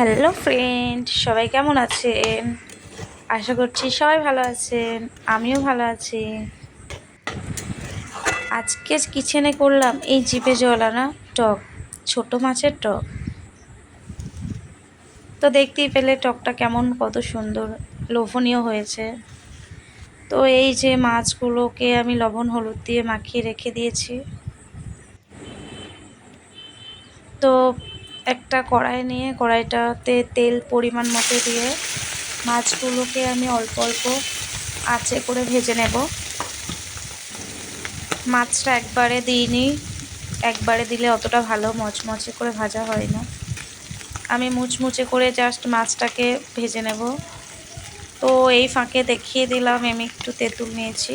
Hello friend সবাই কেমন আছেন? আশা করছি সবাই ভালো আছেন। আমিও ভালো আছি। আজকে কিচেনে করলাম এই জিপে জলা না টক, ছোট মাছের টক। তো দেখতেই পেলে টকটা কেমন, কত সুন্দর, লোভনীয় হয়েছে। তো এই যে মাছগুলোকে আমি লবণ, হলুদ দিয়ে মাখিয়ে রেখে দিয়েছি। তো একটা কড়াই নিয়ে কড়াইটাতে তেল পরিমাণ মতো দিয়ে মাছগুলোকে আমি অল্প অল্প আঁচে করে ভেজে নেব। মাছটা একবারে দিইনি। একবারে দিলে অতটা ভালো মচমচে করে ভাজা হয় না। আমি মুচমুচে করে জাস্ট মাছটাকে ভেজে নেব। তো এই ফাঁকে দেখিয়ে দিলাম, আমি একটু তেঁতুল নিয়েছি।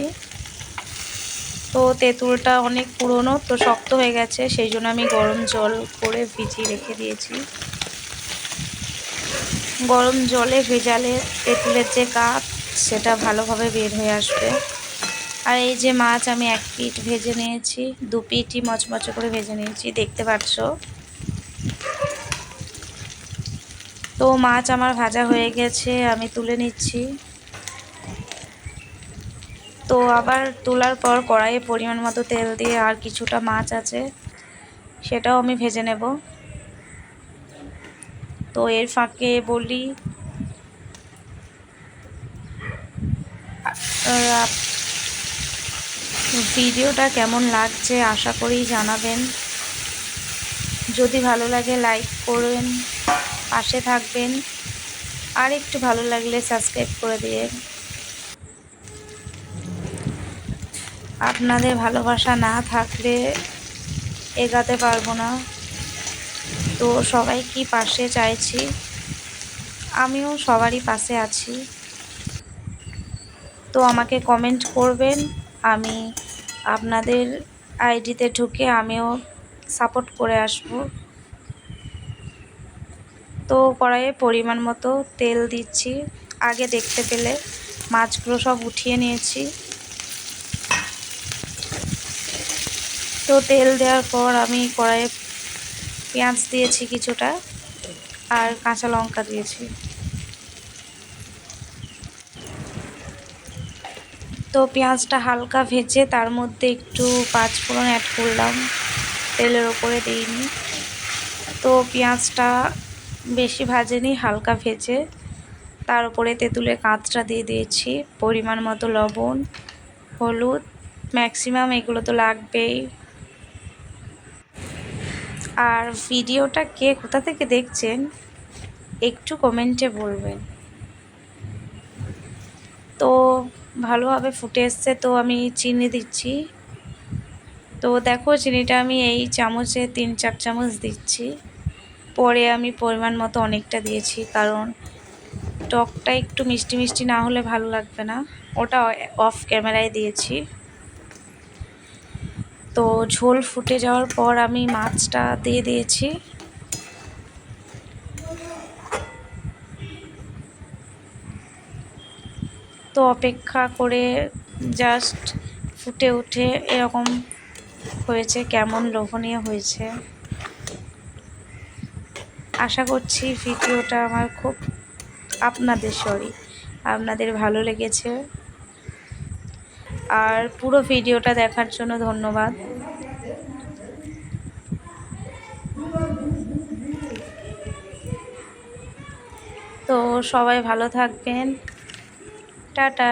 তো তেঁতুলটা অনেক পুরনো, তো শক্ত হয়ে গেছে, সেই জন্য আমি গরম জল করে ভিজিয়ে রেখে দিয়েছি। গরম জলে ভেজালে তেঁতুলের যে কাপ সেটা ভালোভাবে বের হয়ে আসবে। আর এই যে মাছ আমি এক পিট ভেজে নিয়েছি, দু পিটই মচমচে করে ভেজে নিয়েছি, দেখতে পাচ্ছ? তো মাছ আমার ভাজা হয়ে গেছে, আমি তুলে নিচ্ছি। তো আবার তোলার পর কড়াইয়ে পরিমাণ মতো তেল দিয়ে আর কিছুটা মাছ আছে, সেটাও আমি ভেজে নেব। তো এর ফাঁকে বলি ভিডিওটা কেমন লাগছে আশা করি জানাবেন। যদি ভালো লাগে লাইক করবেন, পাশে থাকবেন, আর একটু ভালো লাগলে সাবস্ক্রাইব করে দিয়ে আপনাদের ভালোবাসা না থাকলে এগাতে পারব না। তো সবাই কি পাশে চাইছি? আমিও সবারই পাশে আছি। তো আমাকে কমেন্ট করবেন। আমি আপনাদের আইডিতে ঢুকে আমিও সাপোর্ট করে আসব। তো কড়াইয়ে পরিমাণ মতো তেল দিচ্ছি। আগে দেখতে পেলে মাছগুলো সব উঠিয়ে নিয়েছি। তো তেল দেওয়ার পর আমি কড়াইয়ে পেঁয়াজ দিয়েছি কিছুটা আর কাঁচা লঙ্কা দিয়েছি। তো পেঁয়াজটা হালকা ভেজে তার মধ্যে একটু পাঁচ ফোড়ন অ্যাড করলাম। তেলের ওপরে দিইনি। তো পেঁয়াজটা বেশি ভাজেনি, হালকা ভেজে। তার উপরে তেঁতুলের কাঁচটা দিয়ে দিয়েছি, পরিমাণ মতো লবণ, হলুদ ম্যাক্সিমাম এগুলো তো লাগবেই। আর ভিডিওটা কে কোথা থেকে দেখছেন, একটু কমেন্টে বলবেন। তো ভালোভাবে ফুটে এসছে, তো আমি চিনি দিচ্ছি। তো দেখো চিনিটা আমি এই চামচে তিন চার চামচ দিচ্ছি। পরে আমি পরিমাণ মতো অনেকটা দিয়েছি, কারণ টকটা একটু মিষ্টি মিষ্টি না হলে ভালো লাগবে না। ওটা অফ ক্যামেরায় দিয়েছি। তো ঝোল ফুটে যাওয়ার পর আমি মাছটা দিয়ে দিয়েছি। তো অপেক্ষা করে জাস্ট ফুটে উঠে এরকম হয়েছে, কেমন লোভনীয় হয়েছে। আশা করছি ভিডিওটা আমার খুব আপনাদের সরি, আপনাদের ভালো লেগেছে। আর পুরো ভিডিওটা দেখার জন্য ধন্যবাদ। তো সবাই ভালো থাকবেন। টাটা।